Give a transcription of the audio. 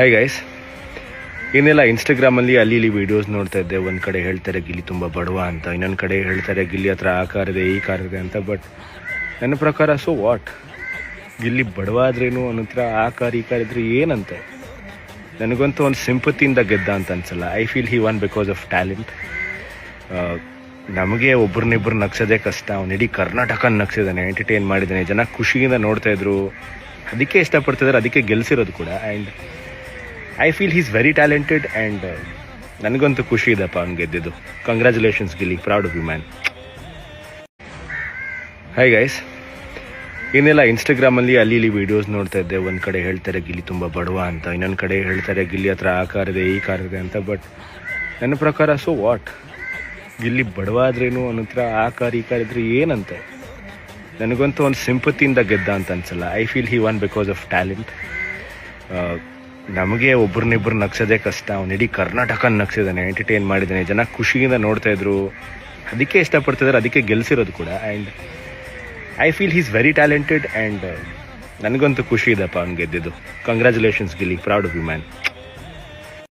Hi guys ಇನ್ನೆಲ್ಲ ಇನ್ಸ್ಟಾಗ್ರಾಮಲ್ಲಿ ಅಲ್ಲಿ ಇಲ್ಲಿ ವೀಡಿಯೋಸ್ ನೋಡ್ತಾ ಇದ್ದೆ. ಒಂದು ಕಡೆ ಹೇಳ್ತಾರೆ, ಗಿಲ್ಲಿ ತುಂಬ ಬಡವ ಅಂತ. ಇನ್ನೊಂದು ಕಡೆ ಹೇಳ್ತಾರೆ, ಗಿಲ್ಲಿ ಹತ್ರ ಆ ಕಾರ್ ಇದೆ ಈ ಕಾರ್ ಇದೆ ಅಂತ. ಬಟ್ ನನ್ನ ಪ್ರಕಾರ ಸೊ ವಾಟ್ ಗಿಲ್ಲಿ ಬಡವ ಆದ್ರೇನು ಅವನ ಹತ್ರ ಆ ಕಾರ್, ಈ ಕಾರ್ ಇದ್ರೆ ಏನಂತೆ? ನನಗಂತೂ ಒಂದು ಸಿಂಪತಿಯಿಂದ ಗೆದ್ದ ಅಂತ ಅನ್ಸಲ್ಲ. I feel he won because of talent ನಮಗೆ ಒಬ್ರನ್ನಿಬ್ರು ನಗ್ಸೋದೇ ಕಷ್ಟ. ಅವ್ನು ಇಡೀ ಕರ್ನಾಟಕ ನಗ್ಸಿದ್ದಾನೆ ಎಂಟರ್ಟೈನ್ ಮಾಡಿದ್ದಾನೆ ಜನ ಖುಷಿಯಿಂದ ನೋಡ್ತಾ ಇದ್ರು. ಅದಕ್ಕೆ ಇಷ್ಟಪಡ್ತಿದ್ದಾರೆ ಅದಕ್ಕೆ ಗೆಲ್ಸಿರೋದು ಕೂಡ. And I feel he's very talented and ನನಗಂತೂ ಖುಷಿ ಇದೆಪ್ಪ ಅವ್ನು ಗೆದ್ದಿದ್ದು. Congratulations Gilli proud of you man hi guys ಇನ್ನೆಲ್ಲ ಇನ್ಸ್ಟಾಗ್ರಾಮಲ್ಲಿ ಅಲ್ಲಿ ಇಲ್ಲಿ ವೀಡಿಯೋಸ್ ನೋಡ್ತಾ ಇದ್ದೆ. ಒಂದು ಕಡೆ ಹೇಳ್ತಾರೆ, ಗಿಲ್ಲಿ ತುಂಬ ಬಡವ ಅಂತ. ಇನ್ನೊಂದು ಕಡೆ ಹೇಳ್ತಾರೆ, ಗಿಲ್ಲಿ ಹತ್ರ ಆ ಕಾರ್ ಇದೆ ಈ ಕಾರ್ ಇದೆ ಅಂತ. ಬಟ್ ನನ್ನ ಪ್ರಕಾರ ಸೊ ವಾಟ್ ಗಿಲ್ಲಿ ಬಡವ ಆದ್ರೇನು ಅವನ ಹತ್ರ ಆ ಕಾರ್, ಈ ಕಾರ್ ಇದ್ರೆ ಏನಂತೆ? ನನಗಂತೂ ಒಂದು ಸಿಂಪತಿಯಿಂದ ಗೆದ್ದ ಅಂತ ಅನ್ಸಲ್ಲ. I feel he won because of talent ನಮಗೆ ಒಬ್ರನ್ನಿಬ್ರು ನಗ್ಸೋದೇ ಕಷ್ಟ. ಅವ್ನು ಇಡೀ ಕರ್ನಾಟಕ ನಗ್ಸಿದ್ದಾನೆ ಎಂಟರ್ಟೈನ್ ಮಾಡಿದ್ದಾನೆ ಜನ ಖುಷಿಯಿಂದ ನೋಡ್ತಾ ಇದ್ರು. ಅದಕ್ಕೆ ಇಷ್ಟಪಡ್ತಿದ್ದಾರೆ ಅದಕ್ಕೆ ಗೆಲ್ಸಿರೋದು ಕೂಡ. And I feel he's very talented and ನನಗಂತೂ ಖುಷಿ ಇದೆಪ್ಪ, ಅವ್ನು ಗೆದ್ದಿದ್ದು. Congratulations Gili proud of you man